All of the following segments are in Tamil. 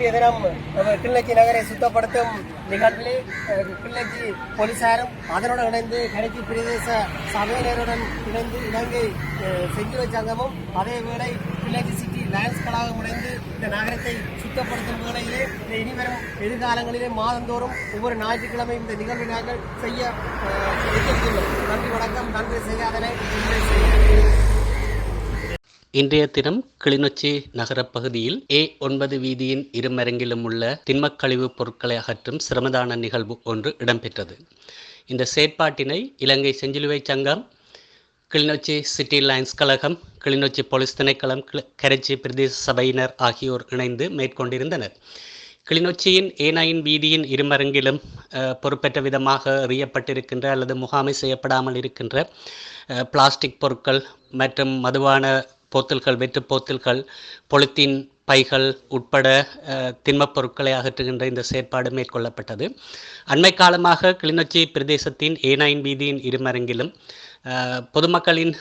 இன்றைய தினம் அஹ், நகரை சுத்தப்படுத்தும் நிகழ்விலே அஹ், போலீசாரும் அதனுடன் இணைந்து கரைச்சி பிரதேச சபையினருடன் இணைந்து இலங்கை அஹ், செஞ்சிலுவை சங்கமும் அதேவேளை கிளிநொச்சி சிட்டி லயன்ஸ் கழகம் இணைந்து இந்த நகரத்தை சுத்தப்படுத்தும் வேளையிலே இந்த இனிவரும் எதிர்காலங்களிலே மாதந்தோறும் ஒவ்வொரு ஞாயிற்றுக்கிழமையும் இந்த நிகழ்வை நாங்கள் செய்ய நன்றி வணக்கம். நன்றி செய்யாதனை செய்ய இன்றைய தினம் கிளிநொச்சி நகரப் பகுதியில் ஏ ஒன்பது வீதியின் இருமரங்கிலும் உள்ள திண்மக்கழிவு பொருட்களை அகற்றும் சிரமதான நிகழ்வு ஒன்று இடம்பெற்றது. இந்த செயற்பாட்டினை இலங்கை செஞ்சிலுவை சங்கம் கிளிநொச்சி சிட்டி லைன்ஸ் கழகம் கிளிநொச்சி போலீஸ் திணைக்களம் கிள- கரைச்சி பிரதேச சபையினர் ஆகியோர் இணைந்து மேற்கொண்டிருந்தனர். கிளிநொச்சியின் ஏனாயின் வீதியின் இருமரங்கிலும் பொறுப்பேற்ற விதமாக எறியப்பட்டிருக்கின்ற அல்லது முகாமை செய்யப்படாமல் இருக்கின்ற பிளாஸ்டிக் பொருட்கள் மற்றும் மதுவான போத்தல்கள் வெற்று போத்தல்கள் பொலித்தீன் பைகள் உட்பட அஹ், திண்மப் பொருட்களை அகற்றுகின்ற இந்த செயற்பாடு மேற்கொள்ளப்பட்டது. அண்மை காலமாக கிளிநொச்சி பிரதேசத்தின் ஏனாயின் வீதியின் இருமரங்கிலும் பொதுமக்களின்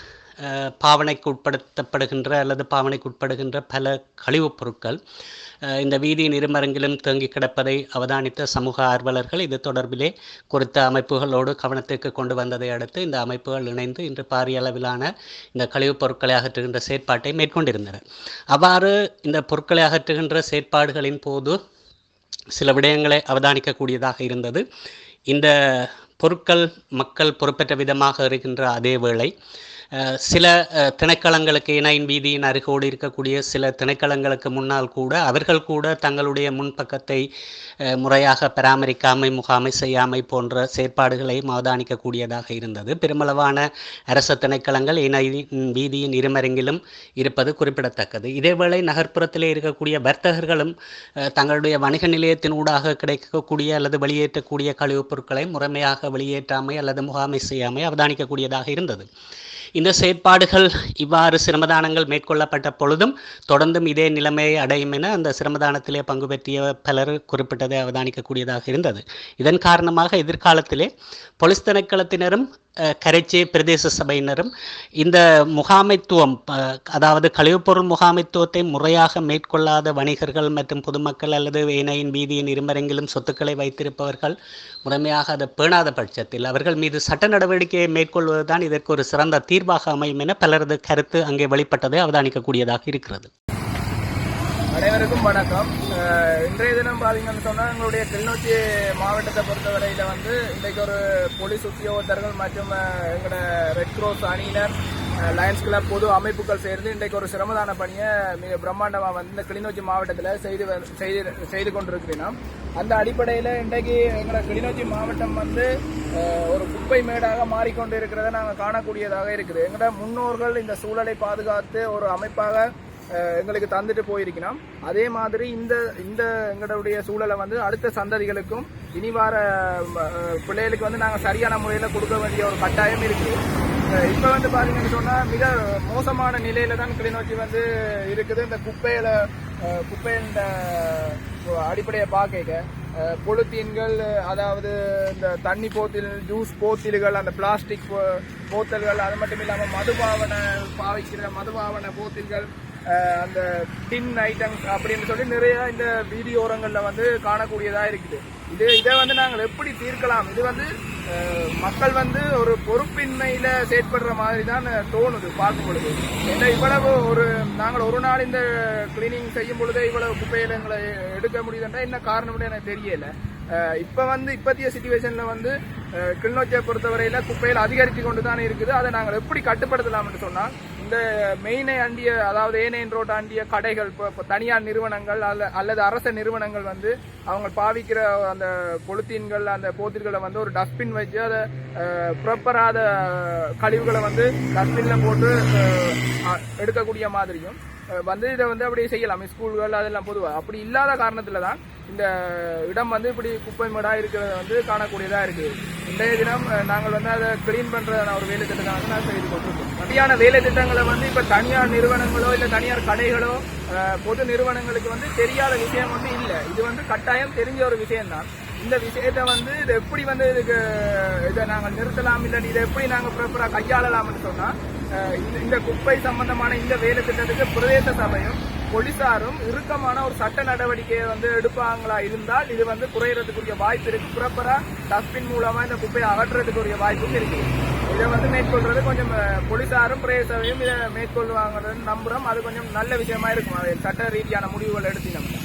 பாவனைக்கு உட்படுத்தப்படுகின்ற அல்லது பாவனைக்கு உட்படுகின்ற பல கழிவுப் பொருட்கள் இந்த வீதியின் இருமரங்கிலும் தேங்கி கிடப்பதை அவதானித்த சமூக ஆர்வலர்கள் இது தொடர்பிலே குறித்த அமைப்புகளோடு கவனத்திற்கு கொண்டு வந்ததை அடுத்து இந்த அமைப்புகள் இணைந்து இன்று பாரிய அளவிலான இந்த கழிவுப் பொருட்களை அகற்றுகின்ற செயற்பாட்டை மேற்கொண்டிருந்தனர். அவ்வாறு இந்த பொருட்களை அகற்றுகின்ற செயற்பாடுகளின் போது சில விடயங்களை அவதானிக்கக்கூடியதாக இருந்தது. இந்த பொருட்கள் மக்கள் பொறுப்பற்ற விதமாக இருக்கின்ற அதே வேளை சில திணைக்களங்களுக்கு இணையின் வீதியின் அருகோடு இருக்கக்கூடிய சில திணைக்களங்களுக்கு முன்னால் கூட அவர்கள் கூட தங்களுடைய முன்பக்கத்தை முறையாக பராமரிக்காமை முகாமை செய்யாமை போன்ற செயற்பாடுகளையும் அவதானிக்கக்கூடியதாக இருந்தது. பெருமளவான அரச திணைக்களங்கள் இணையின் வீதியின் இருமருங்கிலும் இருப்பது குறிப்பிடத்தக்கது. இதேவேளை நகர்ப்புறத்திலே இருக்கக்கூடிய வர்த்தகர்களும் தங்களுடைய வணிக நிலையத்தின் ஊடாக கிடைக்கக்கூடிய அல்லது வெளியேற்றக்கூடிய கழிவுப் பொருட்களை முறைமையாக வெளியேற்றாமை அல்லது முகாமை செய்யாமை அவதானிக்கக்கூடியதாக இருந்தது. இந்த செயற்பாடுகள் இவ்வாறு சிரமதானங்கள் மேற்கொள்ளப்பட்ட பொழுதும் தொடர்ந்தும் இதே நிலைமையை அடையும் என அந்த சிரமதானத்திலே பங்கு பெற்றிய பலர் குறிப்பிட்டதை அவதானிக்கக்கூடியதாக இருந்தது. இதன் காரணமாக எதிர்காலத்திலே பொலிஸ் திணைக்களத்தினரும் கரைச்சி பிரதேச சபையினரும் இந்த முகாமைத்துவம் அதாவது கழிவுப்பொருள் முகாமைத்துவத்தை முறையாக மேற்கொள்ளாத வணிகர்கள் மற்றும் பொதுமக்கள் அல்லது ஏனையின் வீதியின் இருமரங்கிலும் சொத்துக்களை வைத்திருப்பவர்கள் முறைமையாக அதை பேணாத பட்சத்தில் அவர்கள் மீது சட்ட நடவடிக்கையை மேற்கொள்வதுதான் இதற்கு ஒரு சிறந்த தீர்வாக அமையும் என பலரது கருத்து அங்கே வெளிப்பட்டதை அவதானிக்கக்கூடியதாக இருக்கிறது. அனைவருக்கும் வணக்கம். இன்றைய தினம் பார்த்தீங்கன்னு சொன்னால் எங்களுடைய கிளிநொச்சி மாவட்டத்தை பொறுத்தவரையில் வந்து இன்றைக்கு ஒரு போலீஸ் உத்தியோகத்தர்கள் மற்றும் எங்களோட ரெட் கிராஸ் அணியினர் லயன்ஸ் கிளப் பொது அமைப்புகள் சேர்ந்து இன்றைக்கு ஒரு சிரமதான பணியை மிக பிரம்மாண்டமாக வந்து இந்த கிளிநொச்சி மாவட்டத்தில் செய்து செய்து செய்து கொண்டிருக்கிறோம் அந்த அடிப்படையில் இன்றைக்கு எங்களோட கிளிநொச்சி மாவட்டம் வந்து ஒரு குப்பை மேடாக மாறிக்கொண்டு இருக்கிறத நாங்கள் காணக்கூடியதாக இருக்குது. எங்களோட முன்னோர்கள் இந்த சூழலை பாதுகாத்து ஒரு அமைப்பாக எங்களுக்கு தந்துட்டு போயிருக்கணும் அதே மாதிரி இந்த இந்த எங்களுடைய சூழலை வந்து அடுத்த சந்ததிகளுக்கும் இனி வார பிள்ளைகளுக்கு வந்து நாங்கள் சரியான முறையில் கொடுக்க வேண்டிய ஒரு கட்டாயம் இருக்குது இப்போ வந்து பார்த்தீங்கன்னு சொன்னால் மிக மோசமான நிலையில தான் கிளிநொச்சி வந்து இருக்குது. இந்த குப்பையில குப்பையின் அடிப்படையை பார்க்க பொலித்தீன்கள் அதாவது இந்த தண்ணி போத்தில் ஜூஸ் போத்தில்கள் அந்த பிளாஸ்டிக் போத்தல்கள் அது மட்டும் இல்லாமல் மதுபாவனை பாவிக்கிற மதுபாவன போத்தில்கள் அந்த டின் ஐட்டம்ஸ் அப்படின்னு சொல்லி நிறைய இந்த வீடியோரங்களில் வந்து காணக்கூடியதா இருக்குது. இது இதை வந்து நாங்கள் எப்படி தீர்க்கலாம்? இது வந்து மக்கள் வந்து ஒரு பொறுப்பின்மையில செயற்படுற மாதிரி தான் தோணுது பார்க்கும் பொழுது. ஏன்னா இவ்வளவு ஒரு நாங்கள் ஒரு நாள் இந்த கிளீனிங் செய்யும் பொழுதே இவ்வளவு குப்பையில எங்களை எடுக்க முடியுதுன்றா என்ன காரணம்னு எனக்கு தெரியல. இப்போ வந்து இப்பத்திய சுச்சுவேஷன்ல வந்து கிளிநொச்சியை பொறுத்தவரையில குப்பையில் அதிகரித்து கொண்டு தான் இருக்குது. அதை நாங்கள் எப்படி கட்டுப்படுத்தலாம்னு சொன்னால் இந்த மெயினை அண்டிய அதாவது ஏனைன் ரோட் அண்டிய கடைகள் இப்போ தனியார் நிறுவனங்கள் அல்ல அல்லது அரச நிறுவனங்கள் வந்து அவங்க பாவிக்கிற அந்த பொலித்தீன்கள் அந்த போத்தில்களை வந்து ஒரு டஸ்ட்பின் வச்சு அதை ப்ராப்பராத கழிவுகளை வந்து டஸ்ட்பினில் போட்டு எடுக்கக்கூடிய மாதிரியும் வந்து இதை வந்து அப்படியே செய்யலாம். ஸ்கூல்கள் அதெல்லாம் பொதுவாக அப்படி இல்லாத காரணத்தில் தான் இந்த இடம் வந்து இப்படி குப்பை மேடாக இருக்கிறத வந்து காணக்கூடியதா இருக்குது இன்றைய தினம் நாங்கள் வந்து அதை கிளீன் பண்றதான ஒரு வேலை திட்டத்தை நான் செய்து கொண்டிருக்கோம். அப்படியான வேலை திட்டங்களை வந்து இப்ப தனியார் நிறுவனங்களோ இல்ல தனியார் கடைகளோ பொது நிறுவனங்களுக்கு வந்து தெரியாத விஷயம் வந்து இல்ல. இது வந்து கட்டாயம் தெரிஞ்ச ஒரு விஷயம் தான் இந்த விஷயத்தை வந்து இது எப்படி வந்து இதுக்கு இதை நாங்கள் நிறுத்தலாம் இல்லை இதை எப்படி நாங்கள் ப்ராப்பராக கையாளலாம்னு சொன்னா இந்த- இந்த குப்பை சம்பந்தமான இந்த வேலை திட்டத்துக்கு பிரதேச சபையும் போலீசாரும் இறுக்கமான ஒரு சட்ட நடவடிக்கையை வந்து எடுப்பாங்களா இருந்தால் இது வந்து குறையறதுக்குரிய வாய்ப்பு இருக்கு. ப்ராப்பரா டஸ்ட்பின் மூலமா இந்த குப்பையை அகற்றுறதுக்குரிய வாய்ப்பும் இருக்கு இதை வந்து மேற்கொள்றது கொஞ்சம் போலீசாரும் பிரேசவையும் இதை மேற்கொள்வாங்கன்னு நம்புறோம். அது கொஞ்சம் நல்ல விஷயமா இருக்கும். அது சட்ட ரீதியான முடிவுகள் எடுத்து நம்ம